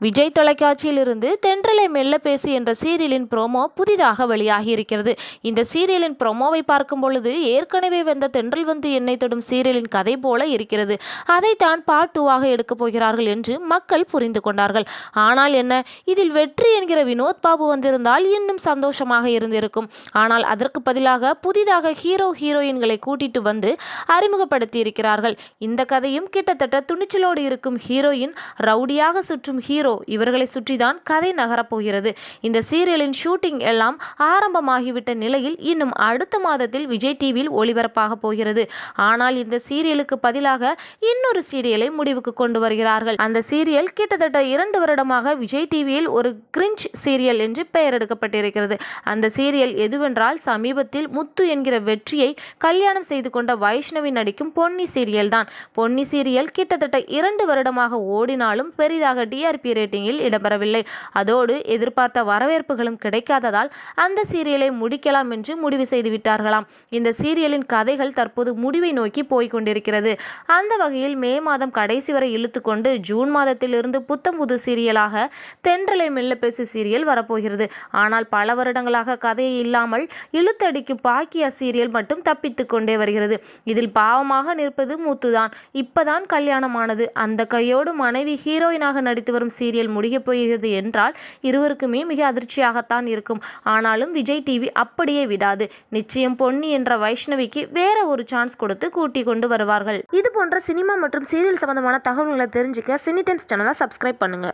விஜய் தொலைக்காட்சியிலிருந்து தென்றலை மெல்ல பேசி என்ற சீரியலின் ப்ரோமோ புதிதாக வெளியாகி இருக்கிறது இந்த சீரியலின் ப்ரோமோவை பார்க்கும் பொழுது ஏற்கனவே வந்த தென்றல் வந்து என்னை தொடும் சீரியலின் கதை போல இருக்கிறது. அதைத்தான் பார்ட் டூவாக எடுக்கப் போகிறார்கள் என்று மக்கள் புரிந்து கொண்டார்கள். ஆனால் என்ன இதில் வெற்றி என்கிற வினோத் பாபு வந்திருந்தால் இன்னும் சந்தோஷமாக இருந்திருக்கும். ஆனால் அதற்கு பதிலாக புதிதாக ஹீரோ ஹீரோயின்களை கூட்டிட்டு வந்து அறிமுகப்படுத்தி இருக்கிறார்கள் இந்த கதையும் கிட்டத்தட்ட துணிச்சலோடு இருக்கும் ஹீரோயின் ரவுடியாக சுற்றும் ஹீரோ இவர்களை சுற்றிதான் கதை நகரப்போகிறது. இந்த சீரியலின் ஷூட்டிங் எல்லாம் ஆரம்பமாகிவிட்ட நிலையில் இன்னும் அடுத்த மாதத்தில் விஜய் டிவியில் ஒளிபரப்பாக போகிறது. ஆனால் இந்த சீரியலுக்கு பதிலாக இன்னொரு சீரியலை முடிவுக்கு கொண்டு வருகிறார்கள். அந்த சீரியல் கிட்டத்தட்ட இரண்டு வருடமாக விஜய் டிவியில் ஒரு கிரிஞ்ச் சீரியல் என்று பெயர் எடுக்கப்பட்டிருக்கிறது. அந்த சீரியல் எதுவென்றால் சமீபத்தில் முத்து என்கிற வெற்றியை கல்யாணம் செய்து கொண்ட வைஷ்ணவி நடிக்கும் பொன்னி சீரியல் தான் பொன்னி சீரியல் கிட்டத்தட்ட இரண்டு வருடமாக ஓடினாலும் பெரிதாக டிஆர்பி ரேட்டிங்கில் இடம்பெறவில்லை. அதோடு எதிர்பார்த்த வரவேற்புகளும் கிடைக்காததால் அந்த சீரியலை முடிக்கலாம் என்று முடிவு செய்துவிட்டார்களாம் இந்த சீரியலின் கதைகள் தற்போது முடிவை நோக்கி போய்கொண்டிருக்கிறது அந்த வகையில் மே மாதம் கடைசி வரை இழுத்துக்கொண்டு ஜூன் மாதத்திலிருந்து புத்தம் புது சீரியலாக தென்றலை மெல்லப்பேசு சீரியல் வரப்போகிறது. ஆனால் பல வருடங்களாக கதையை இல்லாமல் இழுத்தடிக்கு பாக்கியா சீரியல் மட்டும் தப்பித்துக் கொண்டே வருகிறது. இதில் பாவமாக நிற்பது மூத்துதான். இப்பதான் கல்யாணமானது. அந்த கையோடு மனைவி ஹீரோயினாக நடித்து வரும் சீரியல் முடியப் போகிறது என்றால் இருவருக்குமே மிக அதிர்ச்சியாகத்தான் இருக்கும். ஆனாலும் விஜய் டிவி அப்படியே விடாது. நிச்சயம் பொன்னி என்ற வைஷ்ணவிக்கு வேற ஒரு சான்ஸ் கொடுத்து கூட்டி கொண்டு வருவார்கள். இது போன்ற சினிமா மற்றும் சீரியல் சம்பந்தமான தகவல்களை தெரிஞ்சுக்க சினி டைம்ஸ் சேனலை சப்ஸ்கிரைப் பண்ணுங்க.